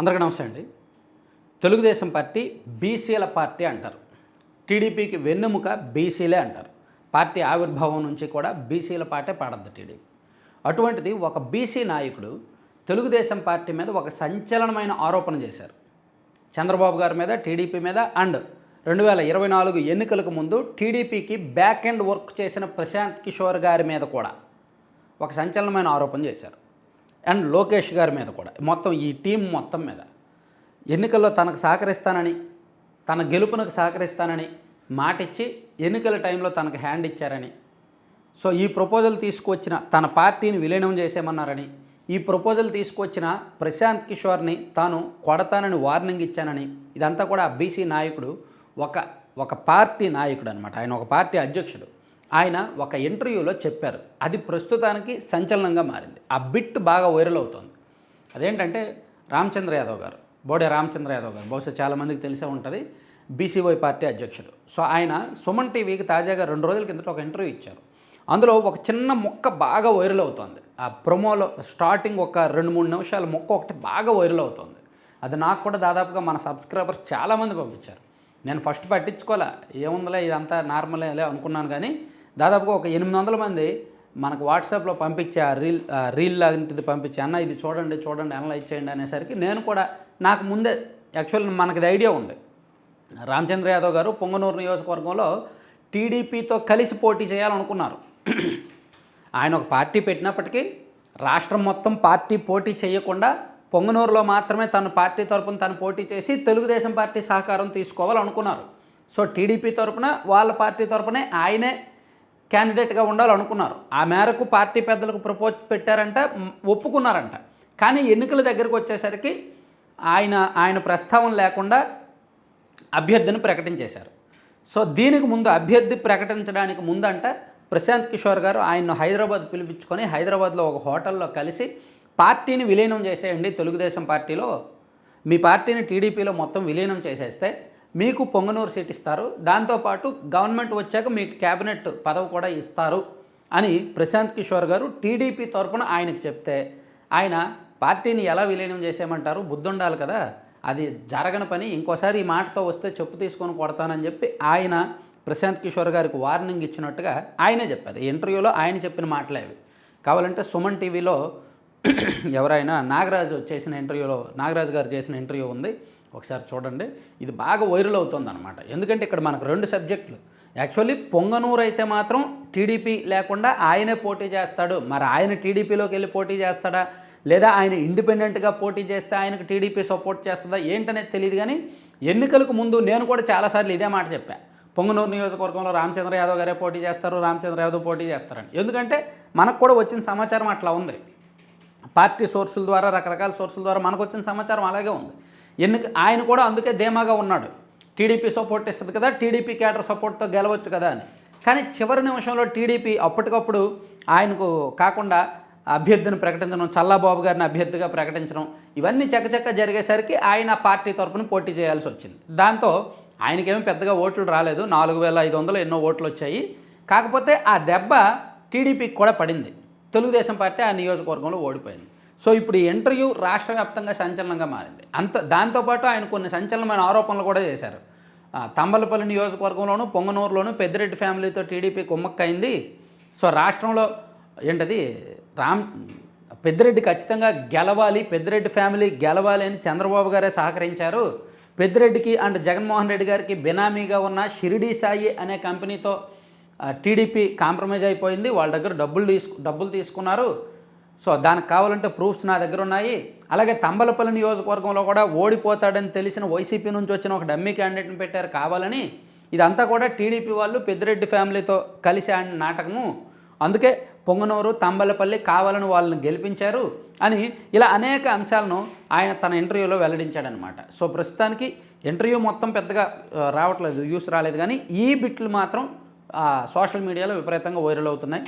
అందరికీ నమస్తే అండి. తెలుగుదేశం పార్టీ బీసీల పార్టీ అంటారు. టీడీపీకి వెన్నెముక బీసీలే అంటారు. పార్టీ ఆవిర్భావం నుంచి కూడా బీసీల పార్టీ పాడద్దు టీడీపీ అటువంటిది ఒక బీసీ నాయకుడు తెలుగుదేశం పార్టీ మీద ఒక సంచలనమైన ఆరోపణ చేశారు. చంద్రబాబు గారి మీద టీడీపీ మీద అండ్ రెండు వేల ఇరవై నాలుగు ఎన్నికలకు ముందు టీడీపీకి బ్యాక్ ఎండ్ వర్క్ చేసిన ప్రశాంత్ కిషోర్ గారి మీద కూడా ఒక సంచలనమైన ఆరోపణ చేశారు. అండ్ లోకేష్ గారి మీద కూడా. మొత్తం ఈ టీం మొత్తం మీద. ఎన్నికల్లో తనకు సహకరిస్తానని తన గెలుపునకు సహకరిస్తానని మాటిచ్చి ఎన్నికల టైంలో తనకు హ్యాండ్ ఇచ్చారని. సో ఈ ప్రపోజల్ తీసుకొచ్చిన తన పార్టీని విలీనం చేసేమన్నారని ఈ ప్రపోజల్ తీసుకొచ్చిన ప్రశాంత్ కిషోర్ని తాను కొడతానని వార్నింగ్ ఇచ్చానని ఇదంతా కూడా ఆ బీసీ నాయకుడు ఒక ఒక పార్టీ నాయకుడు అనమాట ఆయన ఒక పార్టీ అధ్యక్షుడు. ఆయన ఒక ఇంటర్వ్యూలో చెప్పారు. అది ప్రస్తుతానికి సంచలనంగా మారింది. ఆ బిట్ బాగా వైరల్ అవుతుంది. అదేంటంటే రామచంద్ర యాదవ్ గారు బోడే రామచంద్ర యాదవ్ గారు బహుశా చాలామందికి తెలిసే ఉంటుంది బీసీవై పార్టీ అధ్యక్షుడు. సో ఆయన సుమన్ టీవీకి తాజాగా రెండు రోజుల కిందట ఒక ఇంటర్వ్యూ ఇచ్చారు. అందులో ఒక చిన్న మొక్క బాగా వైరల్ అవుతుంది. ఆ ప్రొమోలో స్టార్టింగ్ ఒక రెండు మూడు నిమిషాల మొక్క ఒకటి బాగా వైరల్ అవుతుంది. అది నాకు కూడా దాదాపుగా మన సబ్స్క్రైబర్స్ చాలామంది పంపించారు. నేను ఫస్ట్ పట్టించుకోలే ఏముందిలే ఇదంతా నార్మలే అనుకున్నాను కానీ దాదాపుగా ఒక ఎనిమిది వందల మంది మనకు వాట్సాప్లో పంపించే ఆ రీల్ రీల్ లాంటిది పంపించి అన్న ఇది చూడండి చూడండి అనలైజ్ చేయండి అనేసరికి నేను కూడా నాకు ముందే యాక్చువల్ మనకి ఐడియా ఉంది. రామచంద్ర యాదవ్ గారు పొంగనూరు నియోజకవర్గంలో టీడీపీతో కలిసి పోటీ చేయాలనుకున్నారు. ఆయన ఒక పార్టీ పెట్టినప్పటికీ రాష్ట్రం మొత్తం పార్టీ పోటీ చేయకుండా పొంగనూరులో మాత్రమే తన పార్టీ తరపున తను పోటీ చేసి తెలుగుదేశం పార్టీ సహకారం తీసుకోవాలనుకున్నారు. సో టీడీపీ తరపున వాళ్ళ పార్టీ తరపునే ఆయనే క్యాండిడేట్గా ఉండాలనుకున్నారు. ఆ మేరకు పార్టీ పెద్దలకు ప్రపోజ్ పెట్టారంట ఒప్పుకున్నారంట. కానీ ఎన్నికల దగ్గరకు వచ్చేసరికి ఆయన ఆయన ప్రస్తావన లేకుండా అభ్యర్థిని ప్రకటించేశారు. సో దీనికి ముందు అభ్యర్థి ప్రకటించడానికి ముందంట ప్రశాంత్ కిషోర్ గారు ఆయన్ను హైదరాబాద్ పిలిపించుకొని హైదరాబాద్లో ఒక హోటల్లో కలిసి పార్టీని విలీనం చేసేయండి తెలుగుదేశం పార్టీలో మీ పార్టీని టీడీపీలో మొత్తం విలీనం చేసేస్తే మీకు పొంగనూరు సీట్ ఇస్తారు. దాంతోపాటు గవర్నమెంట్ వచ్చాక మీకు క్యాబినెట్ పదవి కూడా ఇస్తారు అని ప్రశాంత్ కిషోర్ గారు టీడీపీ తరఫున ఆయనకు చెప్తే ఆయన పార్టీని ఎలా విలీనం చేసేయమంటారు? బుద్ధుండాలి కదా. అది జరగని పని. ఇంకోసారి ఈ మాటతో వస్తే చెప్పు తీసుకొని కొడతానని చెప్పి ఆయన ప్రశాంత్ కిషోర్ గారికి వార్నింగ్ ఇచ్చినట్టుగా ఆయనే చెప్పారు. ఈ ఇంటర్వ్యూలో ఆయన చెప్పిన మాటలేవి కావాలంటే సుమన్ టీవీలో ఎవరైనా నాగరాజు చేసిన ఇంటర్వ్యూలో నాగరాజు గారు చేసిన ఇంటర్వ్యూ ఉంది. ఒకసారి చూడండి. ఇది బాగా వైరల్ అవుతుంది అనమాట ఎందుకంటే ఇక్కడ మనకు రెండు సబ్జెక్టులు. యాక్చువల్లీ పొంగనూరు అయితే మాత్రం టీడీపీ లేకుండా ఆయనే పోటీ చేస్తాడు. మరి ఆయన టీడీపీలోకి వెళ్ళి పోటీ చేస్తాడా? లేదా ఆయన ఇండిపెండెంట్గా పోటీ చేస్తే ఆయనకు టీడీపీ సపోర్ట్ చేస్తుందా? ఏంటనేది తెలియదు కానీ ఎన్నికలకు ముందు నేను కూడా చాలాసార్లు ఇదే మాట చెప్పాను పొంగనూరు నియోజకవర్గంలో రామచంద్ర యాదవ్ గారే పోటీ చేస్తారు రామచంద్ర యాదవ్ పోటీ చేస్తారని. ఎందుకంటే మనకు కూడా వచ్చిన సమాచారం అట్లా ఉంది. పార్టీ సోర్సుల ద్వారా రకరకాల సోర్సుల ద్వారా మనకు వచ్చిన సమాచారం అలాగే ఉంది. ఎన్నిక ఆయన కూడా అందుకే ధీమాగా ఉన్నాడు. టీడీపీ సపోర్ట్ ఇస్తుంది కదా టీడీపీ క్యాడర్ సపోర్ట్తో గెలవచ్చు కదా అని. కానీ చివరి నిమిషంలో టీడీపీ అప్పటికప్పుడు ఆయనకు కాకుండా అభ్యర్థిని ప్రకటించడం చల్లాబాబు గారిని అభ్యర్థిగా ప్రకటించడం ఇవన్నీ చకచక్క జరిగేసరికి ఆయన పార్టీ తరపున పోటీ చేయాల్సి వచ్చింది. దాంతో ఆయనకేమీ పెద్దగా ఓట్లు రాలేదు. నాలుగు వేల ఐదు వందలు ఎన్నో ఓట్లు వచ్చాయి. కాకపోతే ఆ దెబ్బ టీడీపీకి కూడా పడింది. తెలుగుదేశం పార్టీ ఆ నియోజకవర్గంలో ఓడిపోయింది. సో ఇప్పుడు ఈ ఇంటర్వ్యూ రాష్ట్ర వ్యాప్తంగా సంచలనంగా మారింది. అంత దాంతోపాటు ఆయన కొన్ని సంచలనమైన ఆరోపణలు కూడా చేశారు. తంబలపల్లి నియోజకవర్గంలోను పొంగనూరులోను పెద్దిరెడ్డి ఫ్యామిలీతో టీడీపీ కుమ్మక్కైంది. సో రాష్ట్రంలో ఏంటది? రామ్ పెద్దిరెడ్డి ఖచ్చితంగా గెలవాలి పెద్దిరెడ్డి ఫ్యామిలీ గెలవాలి అని చంద్రబాబు గారే సహకరించారు. పెద్దిరెడ్డికి అండ్ జగన్మోహన్ రెడ్డి గారికి బినామీగా ఉన్న షిరిడీ సాయి అనే కంపెనీతో టీడీపీ కాంప్రమైజ్ అయిపోయింది. వాళ్ళ దగ్గర డబ్బులు తీసుకు డబ్బులు తీసుకున్నారు. సో దానికి కావాలంటే ప్రూఫ్స్ నా దగ్గర ఉన్నాయి. అలాగే తంబలపల్లి నియోజకవర్గంలో కూడా ఓడిపోతాడని తెలిసిన వైసీపీ నుంచి వచ్చిన ఒక డమ్మీ క్యాండిడేట్ని పెట్టారు కావాలని. ఇదంతా కూడా టీడీపీ వాళ్ళు పెద్దిరెడ్డి ఫ్యామిలీతో కలిసి ఆడిన నాటకము. అందుకే పొంగనూరు తంబలపల్లి కావాలని వాళ్ళని గెలిపించారు అని ఇలా అనేక అంశాలను ఆయన తన ఇంటర్వ్యూలో వెల్లడించాడనమాట. సో ప్రస్తుతానికి ఇంటర్వ్యూ మొత్తం పెద్దగా రావట్లేదు యూస్ రాలేదు కానీ ఈ బిట్లు మాత్రం సోషల్ మీడియాలో విపరీతంగా వైరల్ అవుతున్నాయి.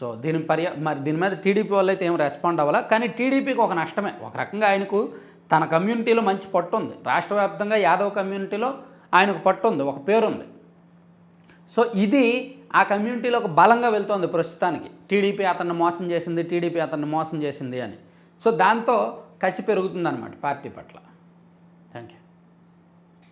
సో దీని పర్య మరి దీని మీద టీడీపీ వాళ్ళు అయితే ఏం రెస్పాండ్ అవ్వాలా? కానీ టీడీపీకి ఒక నష్టమే. ఒక రకంగా ఆయనకు తన కమ్యూనిటీలో మంచి పట్టు ఉంది. రాష్ట్ర వ్యాప్తంగా యాదవ్ కమ్యూనిటీలో ఆయనకు పట్టు ఉంది. ఒక పేరు ఉంది. సో ఇది ఆ కమ్యూనిటీలో ఒక బలంగా వెళ్తోంది ప్రస్తుతానికి. టీడీపీ అతన్ని మోసం చేసింది టీడీపీ అతన్ని మోసం చేసింది అని. సో దాంతో కసి పెరుగుతుందన్నమాట పార్టీ పట్ల.